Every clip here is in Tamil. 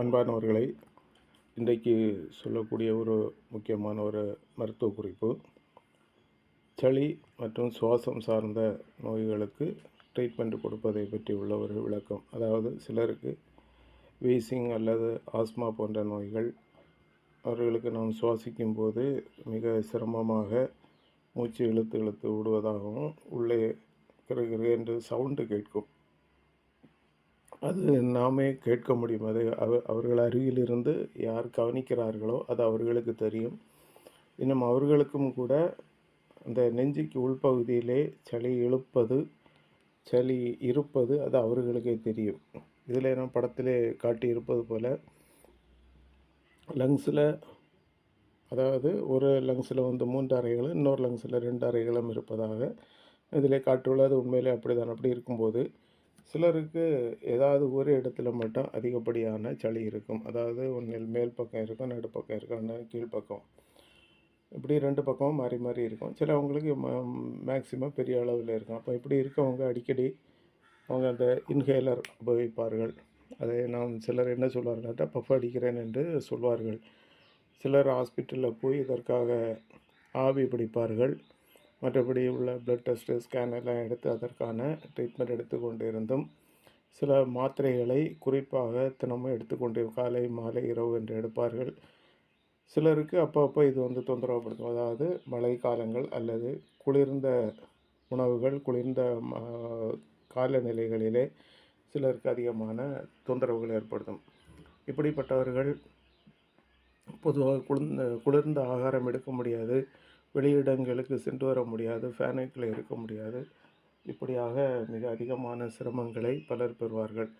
அன்பானவர்களை இன்றைக்கு சொல்லக்கூடிய ஒரு முக்கியமான ஒரு மருத்துவ குறிப்பு சளி மற்றும் சுவாசம் சார்ந்த நோய்களுக்கு ட்ரீட்மெண்ட் கொடுப்பதை பற்றி உள்ள ஒரு விளக்கம். அதாவது சிலருக்கு வீசிங் அல்லது ஆஸ்மா போன்ற நோய்கள் அவர்களுக்கு நாம் சுவாசிக்கும் போது மிக சிரமமாக மூச்சு இழுத்து இழுத்து விடுவதாகவும் உள்ளே கிருகிரு என்று சவுண்டு கேட்கும். அது நாமே கேட்க முடியும். அது அவ அவர்கள் அருகிலிருந்து யார் கவனிக்கிறார்களோ அது அவர்களுக்கு தெரியும். இன்னும் அவர்களுக்கும் கூட அந்த நெஞ்சுக்கு உள்பகுதியிலே சளி இழுப்பது சளி இருப்பது அது அவர்களுக்கே தெரியும். இதில் நான் படத்திலே காட்டியிருப்பது போல் லங்ஸில் அதாவது ஒரு லங்ஸில் வந்து மூன்று அறைகளும் இன்னொரு லங்ஸில் ரெண்டு அறைகளும் இருப்பதாக இதில் காட்டுள்ளது உண்மையிலே அப்படி தான் அப்படி இருக்கும்போது சிலருக்கு ஏதாவது ஒரு இடத்துல மட்டும் அதிகப்படியான சளி இருக்கும். அதாவது ஒன்றில் மேல் பக்கம் இருக்கும் நடுப்பக்கம் இருக்கும் கீழ்ப்பக்கம் இப்படி ரெண்டு பக்கமும் மாறி மாறி இருக்கும். சிலவங்களுக்கு மேக்சிமம் பெரிய அளவில் இருக்கும். அப்போ இப்படி இருக்கவங்க அடிக்கடி அவங்க அந்த இன்ஹேலர் உபயோகிப்பார்கள். அதை நாம் சிலர் என்ன சொல்வார்கள்ட்டா பஃப் அடிக்கிறேன் என்று சொல்வார்கள். சிலர் ஹாஸ்பிட்டலில் போய் இதற்காக ஆவி பிடிப்பார்கள். மற்றபடி உள்ள பிளட் டெஸ்ட்டு ஸ்கேன் எல்லாம் எடுத்து அதற்கான ட்ரீட்மெண்ட் எடுத்துக்கொண்டு இருந்தும் சில மாத்திரைகளை குறிப்பாக தினமும் எடுத்துக்கொண்டு காலை மாலை இரவு என்று எடுப்பார்கள். சிலருக்கு அப்பப்போ இது வந்து தொந்தரவுப்படுத்தும் அதாவது மழை காலங்கள் அல்லது குளிர்ந்த உணவுகள் குளிர்ந்த காலநிலைகளிலே சிலருக்கு அதிகமான தொந்தரவுகள் ஏற்படுத்தும். இப்படிப்பட்டவர்கள் பொதுவாக குளிர்ந்த குளிர்ந்த ஆகாரம் எடுக்க முடியாது. வெளியிடங்களுக்கு சென்று வர முடியாது ஃபேனுக்குள்ளே இருக்க முடியாது. இப்படியாக மிக அதிகமான சிரமங்களை பலர் பெறுவார்கள்.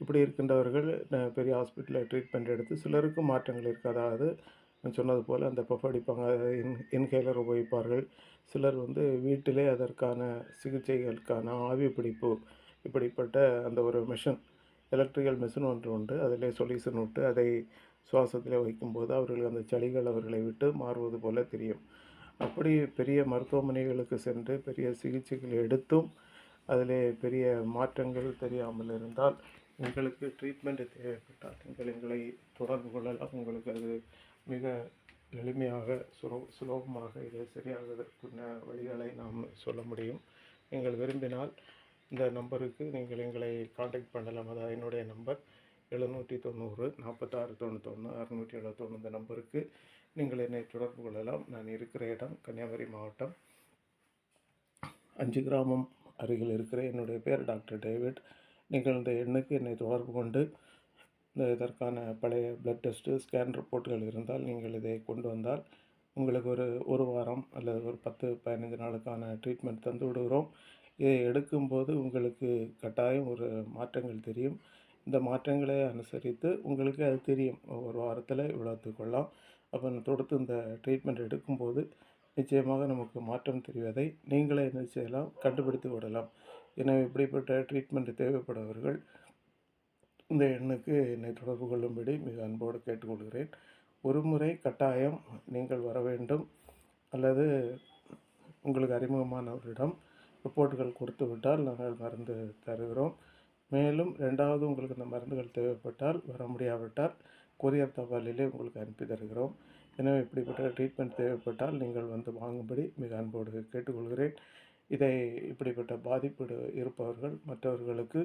இப்படி இருக்கின்றவர்கள் பெரிய ஹாஸ்பிட்டலில் ட்ரீட்மெண்ட் எடுத்து சிலருக்கு மாற்றங்கள் இருக்காதாவது அதாவது சொன்னது போல் அந்த பஃப் அடிப்பாங்க இன் இன்ஹேலர் உபயோகிப்பார்கள். சிலர் வந்து வீட்டிலே அதற்கான சிகிச்சைகளுக்கான ஆவி பிடிப்பு இப்படிப்பட்ட அந்த ஒரு மிஷின் எலக்ட்ரிக்கல் மிஷின் ஒன்று உண்டு. அதிலே சொல்யூஷன் விட்டு அதை சுவாசத்தில் வைக்கும்போது அவர்கள் அந்த சளிகள் அவர்களை விட்டு மாறுவது போல தெரியும். அப்படி பெரிய மருத்துவமனைகளுக்கு சென்று பெரிய சிகிச்சைகள் எடுத்தும் அதில் பெரிய மாற்றங்கள் தெரியாமல் இருந்தால் உங்களுக்கு ட்ரீட்மெண்ட் தேவைப்பட்டால் நீங்கள் எங்களை தொடர்பு கொள்ளலாம். உங்களுக்கு அது மிக எளிமையாக சுலோ சுலபமாக இதை சரியாவதற்குள்ள வழிகளை நாம் சொல்ல முடியும். நீங்கள் விரும்பினால் இந்த நம்பருக்கு நீங்கள் எங்களை காண்டாக்ட் பண்ணலாம். அதான் என்னுடைய நம்பர். எழுநூற்றி தொண்ணூறு நாற்பத்தாறு தொண்ணூத்தொன்று அறுநூற்றி எழுபத்தொன்று இந்த நம்பருக்கு நீங்கள் என்னை தொடர்பு கொள்ளலாம். நான் இருக்கிற இடம் கன்னியாகுமரி மாவட்டம். அஞ்சு கிராமம் அருகில் இருக்கிற என்னுடைய பேர் டாக்டர் டேவிட். நீங்கள் இந்த எண்ணுக்கு என்னை தொடர்பு கொண்டு இந்த இதற்கான பழைய பிளட் டெஸ்ட்டு ஸ்கேன் ரிப்போர்ட்டுகள் இருந்தால் நீங்கள் இதை கொண்டு வந்தால் உங்களுக்கு ஒரு ஒரு வாரம் அல்லது ஒரு பத்து பதினைஞ்சு நாளுக்கான ட்ரீட்மெண்ட் தந்து விடுகிறோம் இதை எடுக்கும்போது உங்களுக்கு கட்டாயம் ஒரு மாற்றங்கள் தெரியும். இந்த மாற்றங்களை அனுசரித்து உங்களுக்கு அது தெரியும். ஒரு வாரத்தில் இவ்வளோ கொள்ளலாம். அப்போ தொடுத்து இந்த ட்ரீட்மெண்ட் எடுக்கும்போது நிச்சயமாக நமக்கு மாற்றம் தெரிவதை நீங்களே என்ன செய்யலாம்? கண்டுபிடித்து விடலாம். எனவே இப்படிப்பட்ட ட்ரீட்மெண்ட் தேவைப்படுபவர்கள் இந்த எண்ணுக்கு என்னை தொடர்பு கொள்ளும்படி மிக அன்போடு கேட்டுக்கொள்கிறேன். ஒரு முறை கட்டாயம் நீங்கள் வர வேண்டும். அல்லது உங்களுக்கு அறிமுகமானவரிடம் ரிப்போர்ட்டுகள் கொடுத்து விட்டால் நாங்கள் மருந்து தருகிறோம். மேலும் ரெண்டாவது உங்களுக்கு இந்த மருந்துகள் தேவைப்பட்டால் வர முடியாவிட்டால் கொரியர் தபாலிலே உங்களுக்கு அனுப்பி தருகிறோம். எனவே இப்படிப்பட்ட ட்ரீட்மெண்ட் தேவைப்பட்டால் நீங்கள் வந்து வாங்கும்படி மிக அன்போடு கேட்டுக்கொள்கிறேன். இதை இப்படிப்பட்ட பாதிப்பு இருப்பவர்கள் மற்றவர்களுக்கு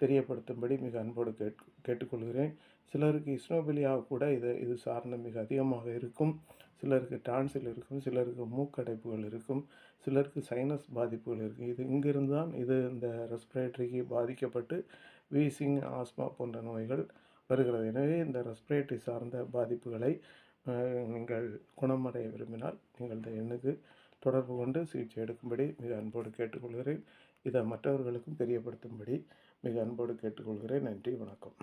தெரியப்படுத்தும்படி மிக அன்போடு கேட் கேட்டுக்கொள்கிறேன். சிலருக்கு இஸ்னோபிலியா கூட இது இது சார்ந்த மிக அதிகமாக இருக்கும். சிலருக்கு டான்சில் இருக்கும் சிலருக்கு மூக்கடைப்புகள் இருக்கும் சிலருக்கு சைனஸ் பாதிப்புகள் இருக்கும். இது இங்கிருந்து தான் இது இந்த ரெஸ்பிரேட்டரிக்கு பாதிக்கப்பட்டு வீசிங் ஆஸ்மா போன்ற நோய்கள் வருகிறது. எனவே இந்த ரெஸ்பிரேட்டரி சார்ந்த பாதிப்புகளை நீங்கள் குணமடைய விரும்பினால் நீங்கள் இந்த எண்ணுக்கு தொடர்பு கொண்டு சிகிச்சை எடுக்கும்படி மிக அன்போடு கேட்டுக்கொள்கிறேன். இதை மற்றவர்களுக்கும் தெரியப்படுத்தும்படி மிக அன்போடு கேட்டுக்கொள்கிறேன். நன்றி வணக்கம்.